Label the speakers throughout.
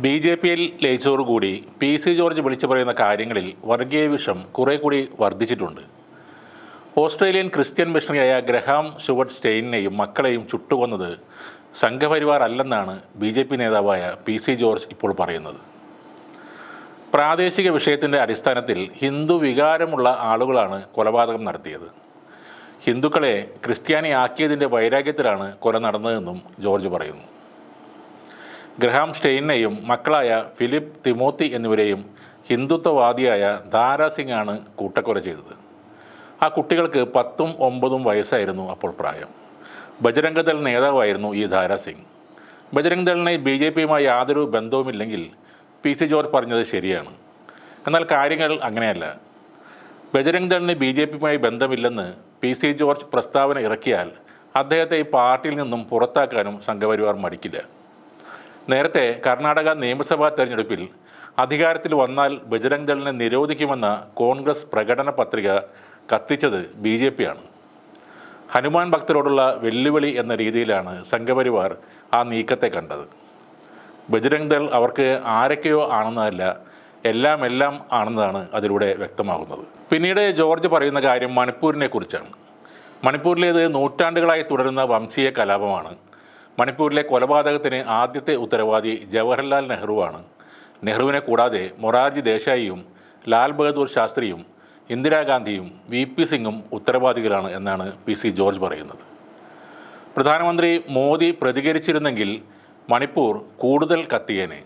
Speaker 1: B J പിയിൽ ലയിച്ചതോടുകൂടി P C George വിളിച്ചു പറയുന്ന കാര്യങ്ങളിൽ വർഗീയ വിഷം കുറെ കൂടി വർദ്ധിച്ചിട്ടുണ്ട്. ഓസ്ട്രേലിയൻ ക്രിസ്ത്യൻ മിഷണറിയായ ഗ്രഹാം ഷുവർട്ട് സ്റ്റെയിനെയും മക്കളെയും ചുട്ടുകൊന്നത് സംഘപരിവാർ അല്ലെന്നാണ് ബി ജെ പി നേതാവായ പി സി ജോർജ് ഇപ്പോൾ പറയുന്നത്. പ്രാദേശിക വിഷയത്തിന്റെ അടിസ്ഥാനത്തിൽ ഹിന്ദു വികാരമുള്ള ആളുകളാണ് കൊലപാതകം നടത്തിയത്. ഹിന്ദുക്കളെ ക്രിസ്ത്യാനി ക്രിസ്ത്യാനിയാക്കിയതിന്റെ വൈരാഗ്യത്തിലാണ് കൊല നടന്നതെന്നും ജോർജ് പറയുന്നു. ഗ്രഹാം സ്റ്റെയിനെയും മക്കളായ ഫിലിപ്പ് തിമോത്തി എന്നിവരെയും ഹിന്ദുത്വവാദിയായ ധാരാസിംഗ് ആണ് കൂട്ടക്കൊല ചെയ്തത്. ആ കുട്ടികൾക്ക് പത്തും ഒമ്പതും വയസ്സായിരുന്നു അപ്പോൾ പ്രായം. ബജരംഗദൾ നേതാവായിരുന്നു ഈ ധാരാസിംഗ് ബജരംഗ് ദളിന് ബി ജെ പിയുമായി യാതൊരു ബന്ധവുമില്ലെങ്കിൽ പി സി ജോർജ് പറഞ്ഞത് ശരിയാണ്. എന്നാൽ കാര്യങ്ങൾ അങ്ങനെയല്ല. ബജരംഗ് ദളിന് ബി ജെ പിയുമായി ബന്ധമില്ലെന്ന് പി സി ജോർജ് പ്രസ്താവന ഇറക്കിയാൽ അദ്ദേഹത്തെ ഈ പാർട്ടിയിൽ നിന്നും പുറത്താക്കാനും സംഘപരിവാർ മടിക്കില്ല. നേരത്തെ കർണാടക നിയമസഭാ തെരഞ്ഞെടുപ്പിൽ അധികാരത്തിൽ വന്നാൽ ബജരംഗ് ദളിനെ നിരോധിക്കുമെന്ന കോൺഗ്രസ് പ്രകടന പത്രിക കത്തിച്ചത് ബി ജെ പിയാണ് ഹനുമാൻ ഭക്തരോടുള്ള വെല്ലുവിളി എന്ന രീതിയിലാണ് സംഘപരിവാർ ആ നീക്കത്തെ കണ്ടത്. ബജരംഗ് ദൾ അവർക്ക് ആരൊക്കെയോ ആണെന്നതല്ല എല്ലാം എല്ലാം ആണെന്നതാണ് അതിലൂടെ വ്യക്തമാകുന്നത്. പിന്നീട് ജോർജ് പറയുന്ന കാര്യം മണിപ്പൂരിനെ കുറിച്ചാണ്. മണിപ്പൂരിലേത് നൂറ്റാണ്ടുകളായി തുടരുന്ന വംശീയ കലാപമാണ്. മണിപ്പൂരിലെ കൊലപാതകത്തിന് ആദ്യത്തെ ഉത്തരവാദി ജവഹർലാൽ നെഹ്റുവാണ്. നെഹ്റുവിനെ കൂടാതെ മൊറാർജി ദേശായിയും ലാൽ ബഹദൂർ ശാസ്ത്രിയും ഇന്ദിരാഗാന്ധിയും വി പി സിംഗും ഉത്തരവാദികളാണ് എന്നാണ് പി സി ജോർജ് പറയുന്നത്. പ്രധാനമന്ത്രി മോദി പ്രതികരിച്ചിരുന്നെങ്കിൽ മണിപ്പൂർ കൂടുതൽ കത്തിയേനെ.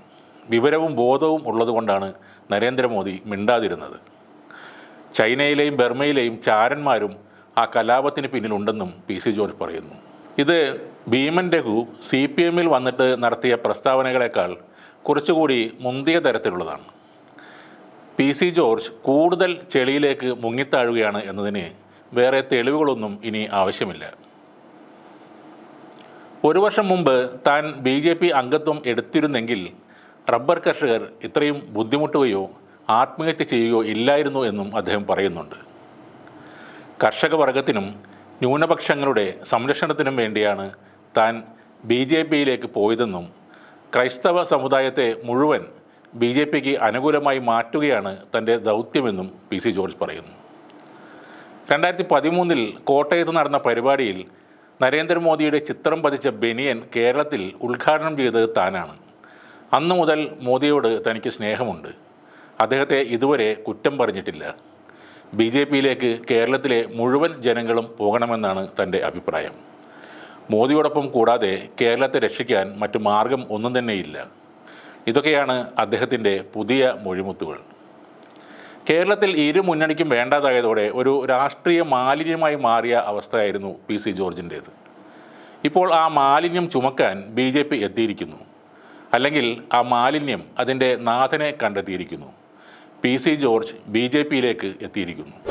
Speaker 1: വിവരവും ബോധവും ഉള്ളതുകൊണ്ടാണ് നരേന്ദ്രമോദി മിണ്ടാതിരുന്നത്. ചൈനയിലെയും ബർമയിലെയും ചാരന്മാരും ആ കലാപത്തിന് പിന്നിലുണ്ടെന്നും പി സി ജോർജ് പറയുന്നു. ഇത് ഭീമൻ രഘു സി പി എമ്മിൽ വന്നിട്ട് നടത്തിയ പ്രസ്താവനകളെക്കാൾ കുറച്ചുകൂടി മുന്തിയ തരത്തിലുള്ളതാണ്. പി സി ജോർജ് കൂടുതൽ ചെളിയിലേക്ക് മുങ്ങിത്താഴുകയാണ് എന്നതിന് വേറെ തെളിവുകളൊന്നും ഇനി ആവശ്യമില്ല. ഒരു വർഷം മുമ്പ് താൻ ബി ജെ പി അംഗത്വം എടുത്തിരുന്നെങ്കിൽ റബ്ബർ കർഷകർ ഇത്രയും ബുദ്ധിമുട്ടുകയോ ആത്മഹത്യ ചെയ്യുകയോ ഇല്ലായിരുന്നു എന്നും അദ്ദേഹം പറയുന്നുണ്ട്. കർഷക വർഗത്തിനും ന്യൂനപക്ഷങ്ങളുടെ സംരക്ഷണത്തിനും വേണ്ടിയാണ് താൻ ബി ജെ പിയിലേക്ക് പോയതെന്നും ക്രൈസ്തവ സമുദായത്തെ മുഴുവൻ ബി ജെ പിക്ക് അനുകൂലമായി മാറ്റുകയാണ് തന്റെ ദൗത്യമെന്നും പി സി ജോർജ് പറയുന്നു. രണ്ടായിരത്തി പതിമൂന്നിൽ കോട്ടയത്ത് നടന്ന പരിപാടിയിൽ നരേന്ദ്രമോദിയുടെ ചിത്രം പതിച്ച ബെനിയൻ കേരളത്തിൽ ഉദ്ഘാടനം ചെയ്തത് താനാണ്. അന്നു മുതൽ മോദിയോട് തനിക്ക് സ്നേഹമുണ്ട്. അദ്ദേഹത്തെ ഇതുവരെ കുറ്റം പറഞ്ഞിട്ടില്ല. ബി ജെ പിയിലേക്ക് കേരളത്തിലെ മുഴുവൻ ജനങ്ങളും പോകണമെന്നാണ് തന്റെ അഭിപ്രായം. മോദിയോടൊപ്പം കൂടാതെ കേരളത്തെ രക്ഷിക്കാൻ മറ്റു മാർഗം ഒന്നും തന്നെയില്ല. ഇതൊക്കെയാണ് അദ്ദേഹത്തിന്റെ പുതിയ മൊഴിമുത്തുകൾ. കേരളത്തിൽ ഇരു മുന്നണിക്കും വേണ്ടാതായതോടെ ഒരു രാഷ്ട്രീയ മാലിന്യമായി മാറിയ അവസ്ഥയായിരുന്നു പി സി ജോർജിന്റേത്. ഇപ്പോൾ ആ മാലിന്യം ചുമക്കാൻ ബി ജെ പി എത്തിയിരിക്കുന്നു. അല്ലെങ്കിൽ ആ മാലിന്യം അതിന്റെ നാഥനെ കണ്ടെത്തിയിരിക്കുന്നു. P C George B J പിയിലേക്ക് എത്തിയിരിക്കുന്നു.